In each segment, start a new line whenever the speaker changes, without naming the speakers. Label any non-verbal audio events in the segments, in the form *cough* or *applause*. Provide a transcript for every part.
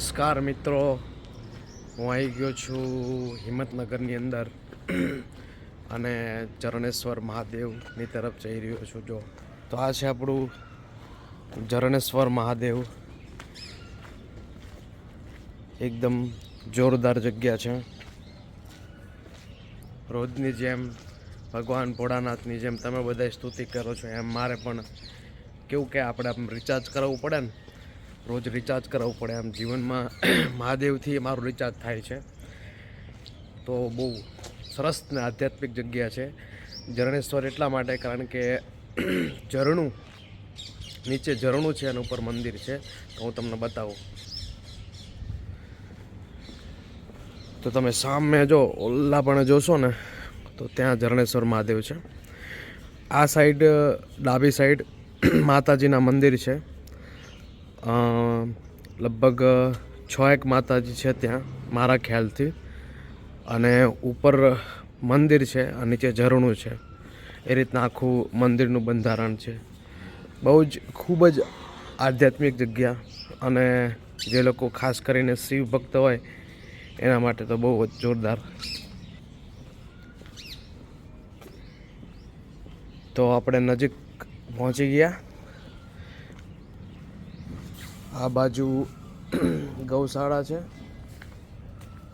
નમસ્કાર મિત્રો. હું આવી ગયો છું હિંમતનગરની અંદર. અને ચરણેશ્વર મહાદેવની તરફ જઈ રહ્યો છું. જો, તો આ છે આપણું ચરણેશ્વર મહાદેવ. એકદમ જોરદાર જગ્યા છે. રોજની જેમ, ભગવાન ભોળાનાથની જેમ તમે બધા સ્તુતિ કરો છો એમ મારે પણ કેવું કે આપણે રિચાર્જ કરાવવું પડે ને? રોજ રિચાર્જ કરાવવું પડે આમ જીવનમાં. *clears throat* મહાદેવથી મારું રિચાર્જ થાય છે. તો બહુ સરસ ને આધ્યાત્મિક જગ્યા છે. ઝરણેશ્વર એટલા માટે, કારણ કે *clears throat* ઝરણું, નીચે ઝરણું છે અને ઉપર મંદિર છે. તો હું તમને બતાવું. તો તમે સામે જો ઓલા પણ જોશો ને, તો ત્યાં ઝરણેશ્વર મહાદેવ છે. આ સાઈડ ડાબી સાઈડ *clears throat* માતાજીના મંદિર છે. લગભગ છ એક માતાજી છે ત્યાં, મારા ખ્યાલથી. અને ઉપર મંદિર છે અને નીચે ઝરણું છે. એ રીતના આખું મંદિરનું બંધારણ છે. બહુ જ ખૂબ જ આધ્યાત્મિક જગ્યા અને જે લોકો ખાસ કરીને શિવ ભક્ત હોય, એના માટે તો બહુ જ જોરદાર. તો આપણે નજીક પહોંચી ગયા. આ બાજુ ગૌશાળા છે.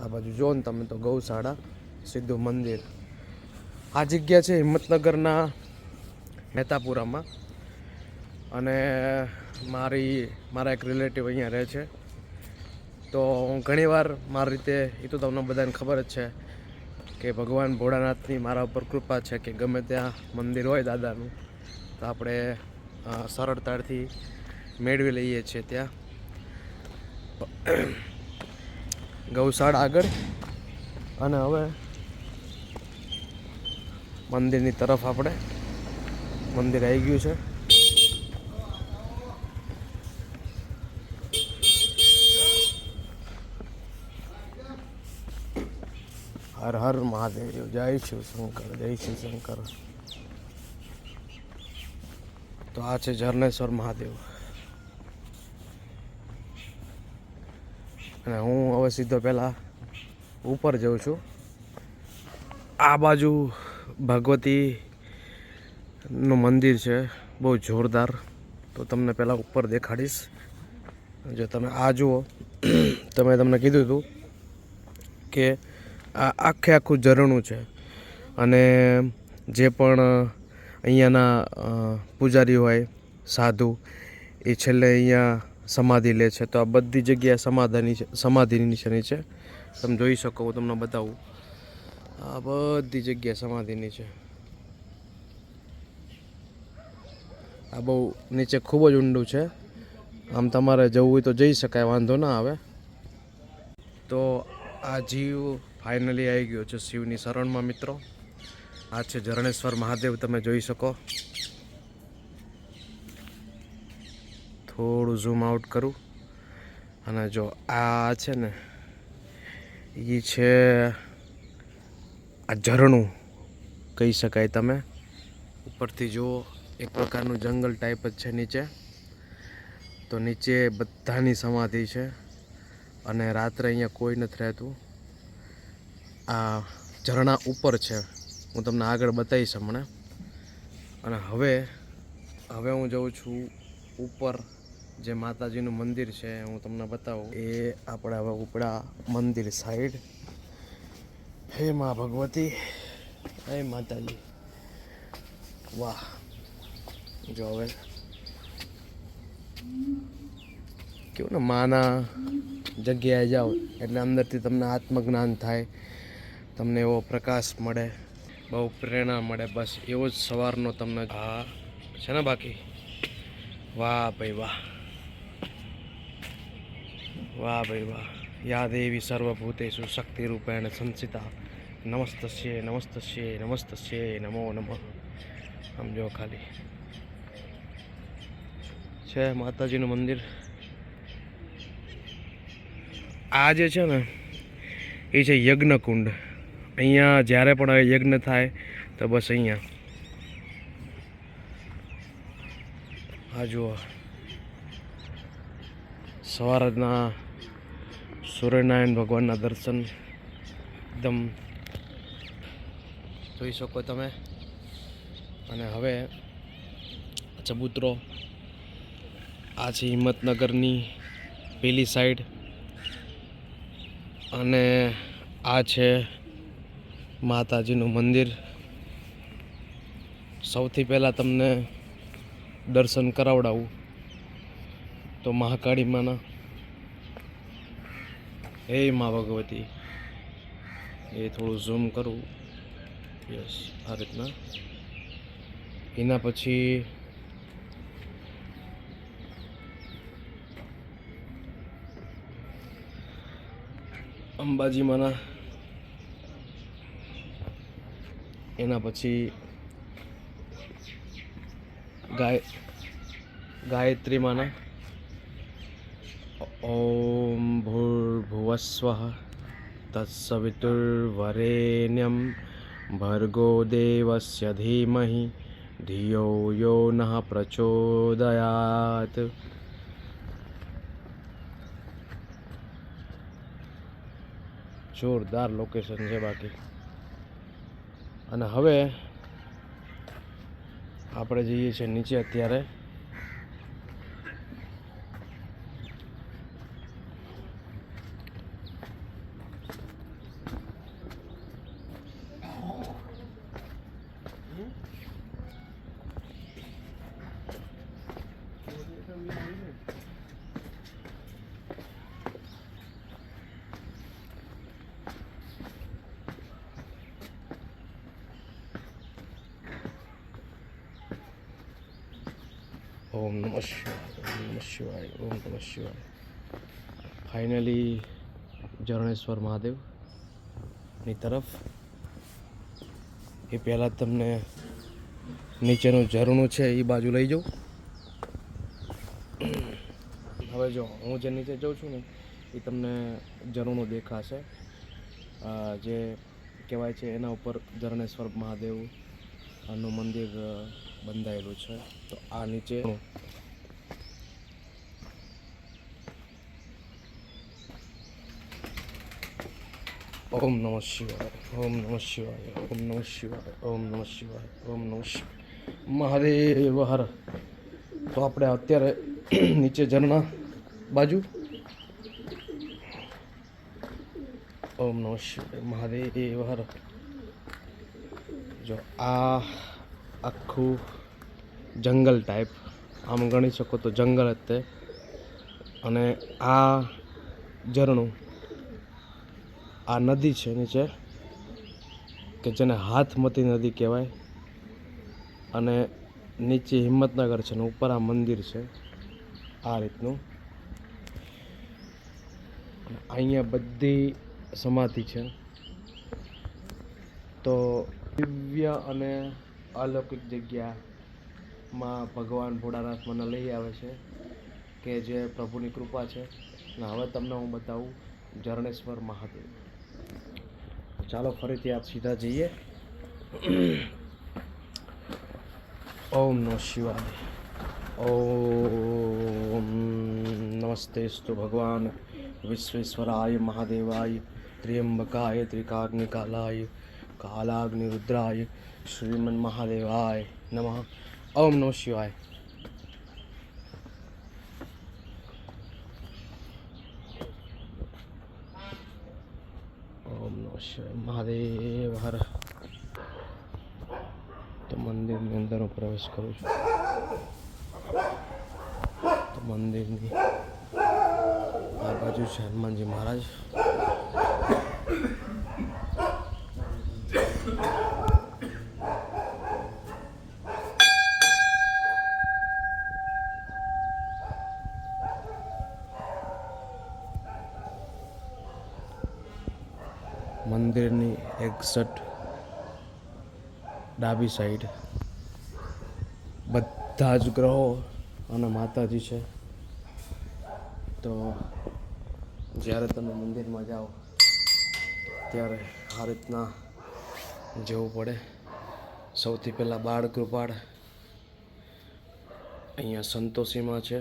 આ બાજુ જો ને તમે તો ગૌશાળા, સીધું મંદિર. આ જગ્યા છે હિંમતનગરના મહેતાપુરામાં. અને મારી, મારા એક રિલેટિવ અહીંયા રહે છે. તો હું ઘણીવાર મારી રીતે, એ તો તમને બધાને ખબર જ છે કે ભગવાન ભોળાનાથની મારા ઉપર કૃપા છે કે ગમે ત્યાં મંદિર હોય દાદાનું, તો આપણે સરળતાથી મેળવી લઈએ છીએ ત્યાં. ગૌશાળા આગળ. અને હવે મંદિરની તરફ આપણે મંદિર આવી ગયું છે. હર હર મહાદેવ, જય શિવ શંકર, જય શિવ શંકર. તો આ છે ઝરણેશ્વર મહાદેવ. અને હું હવે સીધો પહેલાં ઉપર જઉં છું. આ બાજુ ભગવતી નું મંદિર છે, બહુ જોરદાર. તો તમને પહેલાં ઉપર દેખાડીશ. જો તમે આ જુઓ, તમે તમને કીધું હતું કે આ આખે આખું ઝરણું છે. અને જે પણ અહીંયાના પૂજારી હોય, સાધુ, એ છેલ્લે અહીંયા સમાધિ લે છે. તો આ બધી જગ્યાએ સમાધાની છે, સમાધિની નિશાની છે. તમે જોઈ શકો, હું તમને બતાવું. આ બધી જગ્યાએ સમાધિની છે. આ બહુ નીચે ખૂબ જ ઊંડું છે. આમ તમારે જવું હોય તો જઈ શકાય, વાંધો ના આવે. તો આ જીવ ફાઇનલી આવી ગયો છે, શિવની શરણમાં, મિત્રો. આ છે ઝરણેશ્વર મહાદેવ, તમે જોઈ શકો. થોડું ઝૂમ આઉટ કરું. અને જો આ છે ને એ છે આ ઝરણું, કહી શકાય તમે. ઉપરથી જુઓ, એક પ્રકારનું જંગલ ટાઈપ જ છે નીચે. તો નીચે બધાની સમાધિ છે. અને રાત્રે અહીંયા કોઈ નથી રહેતું. આ ઝરણા ઉપર છે. હું તમને આગળ બતાવીશ હમણાં. અને હવે હવે હું જઉં છું ઉપર. જે માતાજીનું મંદિર છે, હું તમને બતાવું. એ આપણા હવે ઉપડા મંદિર સાઈડ હે મા ભગવતી, હે માતાજી. વાહ. જો હવે. કેવું ને માના જગ્યાએ જાઓ, એટલે અંદરથી તમને આત્મજ્ઞાન થાય. તમને એવો પ્રકાશ મળે, બહુ પ્રેરણા મળે. બસ એવો જ સવારનો તમને હા છે ને બાકી? વાહ ભાઈ વાહ. વાહ ભાઈ વાહ. યા સર્વભૂતેશુ શક્તિ રૂપેણ સંસિતા. નમસ્તસ્ય નમસ્તસ્ય નમસ્તસ્ય નમો નમઃ. સમજો ખાલી. છે માતાજીનું મંદિર. આ જે છે ને, એ છે યજ્ઞકુંડ. અહીંયા જ્યારે પણ હવે યજ્ઞ થાય, તો બસ અહીંયા. આ જુઓ. સવારના સૂર્યનારાયણ ભગવાનના દર્શન એકદમ જોઈ શકો તમે. અને હવે ચબૂતરો આ છે હિંમતનગરની પેલી સાઈડ. અને આ છે માતાજીનું મંદિર. સૌથી પહેલાં તમને દર્શન કરાવડાવું. તો મહાકાળી માના હે મા ભગવતી. એ થોડું ઝૂમ કરું. યસ આ રીતના. એના પછી અંબાજી માના. એના પછી ગાય ગાયત્રી માના. ઓમ ભૂર્ભુવસ્વઃ તત્સવિતુર્વરેણ્યમ ભર્ગો દેવસ્ય ધીમહિ ધિયો યો નઃ પ્રચોદયાત જોરદાર લોકેશન છે બાકી. અને હવે આપણે જઈએ છીએ નીચે અત્યારે ઓમ નમઃ શિવાય, ઓમ નમઃ શિવાય, ઓમ નમઃ શિવાય. ફાઇનલી જરણેશ્વર મહાદેવની તરફ. એ પહેલાં તમને નીચેનું ઝરણું છે એ બાજુ લઈ જાઉં. હવે જો, હું જે નીચે જાઉં છું ને, એ તમને ઝરણું દેખાશે. જે કહેવાય છે એના ઉપર જરણેશ્વર મહાદેવનું મંદિર બંધાયેલું છે. તો આ નીચે ઓમ નમઃ શિવાય, ઓમ નમઃ શિવાય, ઓમ નમઃ શિવાય, ઓમ નમઃ શિવાય, ઓમ નમઃ શિવાય. મહાદેવ, હર. તો આપણે અત્યારે નીચે ઝરણા બાજુ. ઓમ નમઃ શિવાય, મહાદેવ, હર. જો આ આખું જંગલ ટાઈપ આમ ગણી શકો તો જંગલ જ તે. અને આ ઝરણું આ નદી છે નીચે, કે જેને હાથમતી નદી કહેવાય. અને નીચે હિંમતનગર છે ને ઉપર આ મંદિર છે, આ રીતનું. અહીંયા બધી સમાધિ છે. તો દિવ્ય અને અલૌકિક જગ્યામાં ભગવાન ભોળાનાથ મને લઈ આવે છે, કે જે પ્રભુની કૃપા છે. અને હવે તમને હું બતાવું જરણેશ્વર મહાદેવ. ચાલો ફરીથી આપ સીધા જઈએ. ઓમ નો શિવાય. ઓમ નમસ્તે સ્તુ ભગવાન વિશ્વેશ્વરાય મહાદેવાય. ત્ર્યંબકાય ત્રિકાગ્નિકાલાય કાલાગ્નિરુદ્રાય શ્રીમન મહાદેવાય નમઃ. ઓમ નમઃ શિવાય. ઓમ નમઃ શિવાય. મહાદેવ હર તો મંદિરની અંદર હું પ્રવેશ કરું છું. તો મંદિરની આ બાજુ છે હનુમાનજી મહારાજ. મંદિરની એક્ઝટ ડાબી સાઈડ બધા જ ગ્રહો અને માતાજી છે. તો જ્યારે તમે મંદિરમાં જાઓ, ત્યારે આ રીતના જવું પડે. સૌથી પહેલાં બાળ કૃપાળ અહીંયા સંતોષીમાં છે.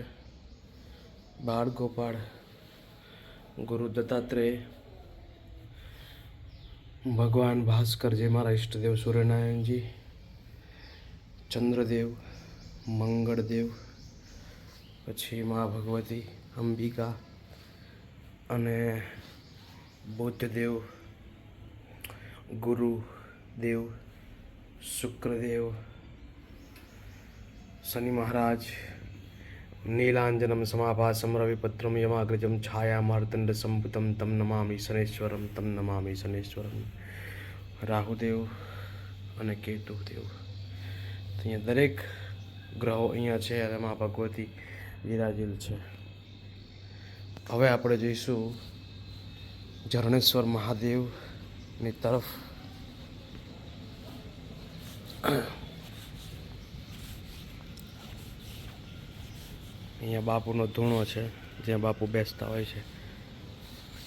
બાળ ગોપાળ, ગુરુ દત્તાત્રેય ભગવાન ભાસ્કરજી મારા ઈષ્ટદેવ સૂર્યનારાયણજી ચંદ્રદેવ, મંગળદેવ, પછી મા ભગવતી, અંબિકા અને બુદ્ધદેવ, ગુરુદેવ, શુક્રદેવ, શનિ મહારાજ નીલાંજનમ సమాభాసం రవిపత్రం યમાગ્રજમ ఛాయామార్దండ સંપુતમ તમ నమామి શનેશ્વરમ તમ નમામિ શનેશ્વરમ રાહુદેવ અને કેતુદેવ। અહીંયા દરેક ગ્રહો અહીંયા છે અને મા ભગવતી વિરાજેલ છે। હવે આપણે જઈશું ઝરણેશ્વર મહાદેવની તરફ અહીંયા બાપુનો ધૂણો છે, જ્યાં બાપુ બેસતા હોય છે.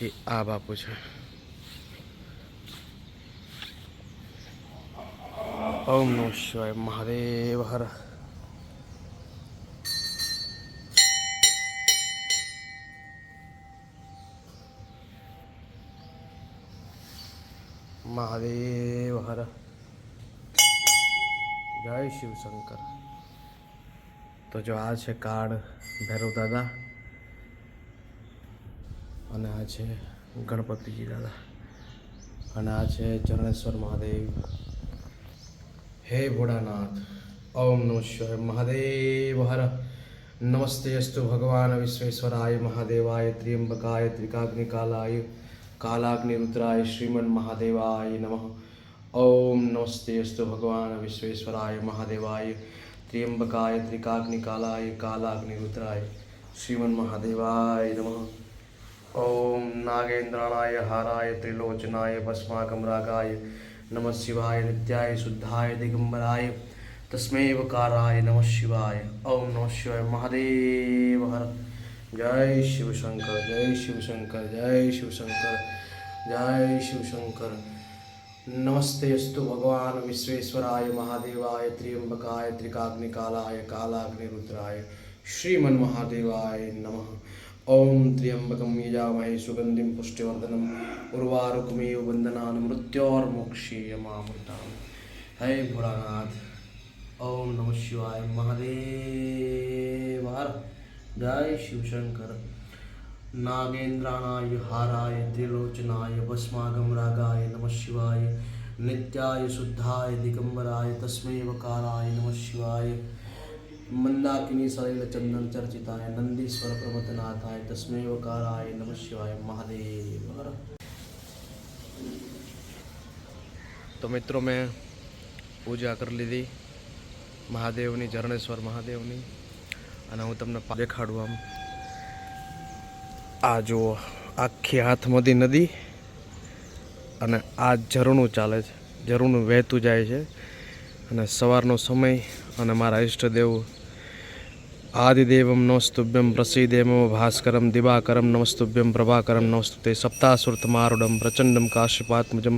એ આ બાપુ છે. ઓમ નો શિવાય મહાદેવ, હર મહાદેવ હર. જય શિવ શંકર. તો જો આ છે કાળ ભૈરવ દાદા અને આ છે ગણપતિજી દાદા અને આ છે ચરણેશ્વર મહાદેવ. હે ભોળાનાથ, ઓમ નમઃ મહાદેવ હર. નમસ્તે અસ્તુ ભગવાન વિશ્વેશ્વરાય. મહાદેવાય ત્ર્યંબકાય ત્રિકાગ્નિકાલાય કાલાગ્નિ રુદ્રાય શ્રીમન મહાદેવાય નમઃ. ઓમ નમસ્તે અસ્તુ ભગવાન વિશ્વેશ્વરાય. મહાદેવાય. ત્ર્યંબકાય ત્રિકાગ્નિકાલાય કાલાગ્નિરુદ્રાય શ્રીમન મહાદેવાય નમઃ ઓમ નાગેન્દ્રાણાય હારાય ત્રિલોચનાય ભસ્માકમ રાગાય નમઃ શિવાય નિત્યાય શુદ્ધાય દિગંબરાય તસ્મૈ વકારાય નમઃ શિવાય ઓમ નમઃ શિવાય મહાદેવ હર જય શિવશંકર જય શિવશંકર જય શિવશંકર જય શિવશંકર નમસ્તે અસ્તુ ભગવાન વિશ્વેશ્વરાય મહાદેવાય ત્ર્યંબકાય ત્રિકાગ્નિકાલાય કાલાગ્નિરુદ્રાય શ્રીમન મહાદેવાય નમઃ ઓમ ત્ર્યંબકમ યજામહે સુગંધિમ પુષ્ટિવર્ધનમ ઉર્વારુકમેવ વંદનાન મૃત્યોર્મોક્ષીયમામૃતામ હે ભોળાનાથ ઓમ નમઃ શિવાય મહાદેવ જય શિવશંકર નાગેન્દ્રાણાય હારાય ત્રિલોચનાય ભસ્માગમ રાગાય નમઃ શિવાય નિત્યાય શુદ્ધાય દિગંબરાય તસ્મૈ વકારાય નમઃ શિવાય મંદાકિની સલિલ ચંદન ચર્ચિતાય નંદીશ્વર પ્રમતનાથાય તસ્મૈ વકારાય નમઃ શિવાય મહાદેવ તો મિત્રો મેં પૂજા કરી લીધી મહાદેવની ઝરણેશ્વર મહાદેવની અને હું તમને દેખાડું આમ આ જુઓ, આખી હાથમતી નદી અને આ ઝરણું ચાલે છે. ઝરણું વહેતું જાય છે અને સવારનો સમય અને મારા ઈષ્ટદેવ આદિદેવમ નમસ્તુભ્યમ પ્રસિદેવ ભાસ્કરમ દિવાકરમ નમસ્તુભ્યમ પ્રભાકરમ નમસ્તુતે સપ્તાસુરતમારુડમ પ્રચંડમ કાશ્યપાત્મજમ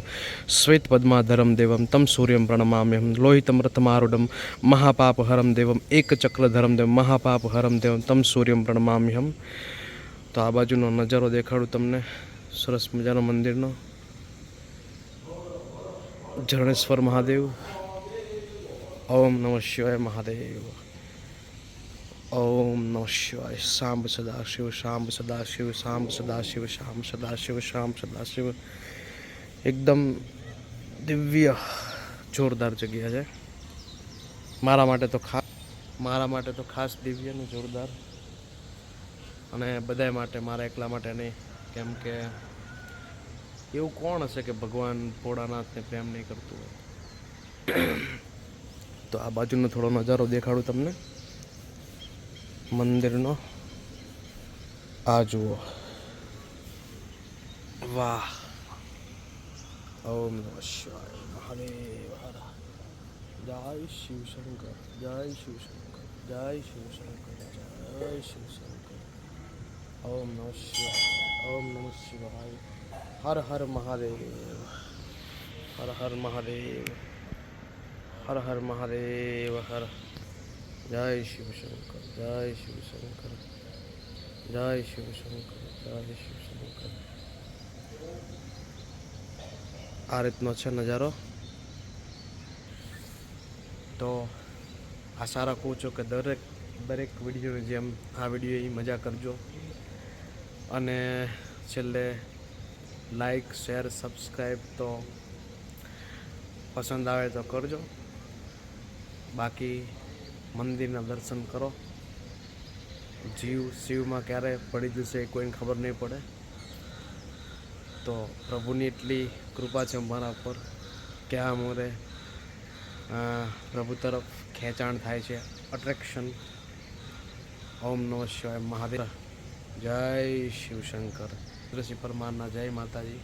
શ્વેત પદ્માધરમ દેવમ તમ સૂર્યમ પ્રણમામ્યહમ લોહિતમ રથમારુડમ મહાપાપહરમ દેવમ, એકચક્રધરમ દેવમ, મહાપાપહરમ દેવમ તમ સૂર્યમ પ્રણમામ્યહમ. તો આ બાજુનો નજારો દેખાડું તમને. સરસ મજાનો મંદિરનો. જરણેશ્વર મહાદેવ. ઓમ નમઃ શિવાય મહાદેવ. ઓમ નમઃ શિવાય. શાંબ સદાશિવ શાંબ સદાશિવ શાંબ સદાશિવ શાંબ સદાશિવ શાંબ સદાશિવ. એકદમ દિવ્ય, જોરદાર જગ્યા છે. મારા માટે તો ખાસ મારા માટે તો ખાસ દિવ્ય ને જોરદાર. અને બધા માટે, મારા એકલા માટે નહીં. કેમ કે એવું કોણ હશે કે ભગવાન ભોળાનાથને પ્રેમ નહીં કરતું હોય? તો આ બાજુનો થોડો નજારો દેખાડું તમને. મંદિરનો. આ જુઓ. વાહ. ઓમ નમઃ શિવાય મહાદેવ જય શિવશંકર જય શિવશંકર જય શિવશંકર જય શિવશંકર. ઓમ નમઃ શિવાય, ઓમ નમઃ શિવાય, હર હર મહાદેવ, હર હર મહાદેવ, હર હર મહાદેવ, હર જય શિવશંકર જય શિવશંકર જય શિવશંકર જય શિવશંકર આ રીતનો છે નજારો. તો આશા રાખું છું કે દરેક દરેક વિડીયોની જેમ આ વીડિયો મજા કરજો. અને છેલ્લે લાઈક શેર સબસ્ક્રાઈબ તો પસંદ આવે તો કરજો. બાકી મંદિરના દર્શન કરો. જીવ શિવમાં ક્યારે પડી જશે એ કોઈને ખબર નહીં પડે. તો પ્રભુની એટલી કૃપા છે મારા પર કે આ પ્રભુ તરફ ખેંચાણ થાય છે. અટ્રેક્શન ઓમ નમઃ શિવાય મહાદેવ. જય શિવશંકર. ઋષિ પરમારના જય માતાજી.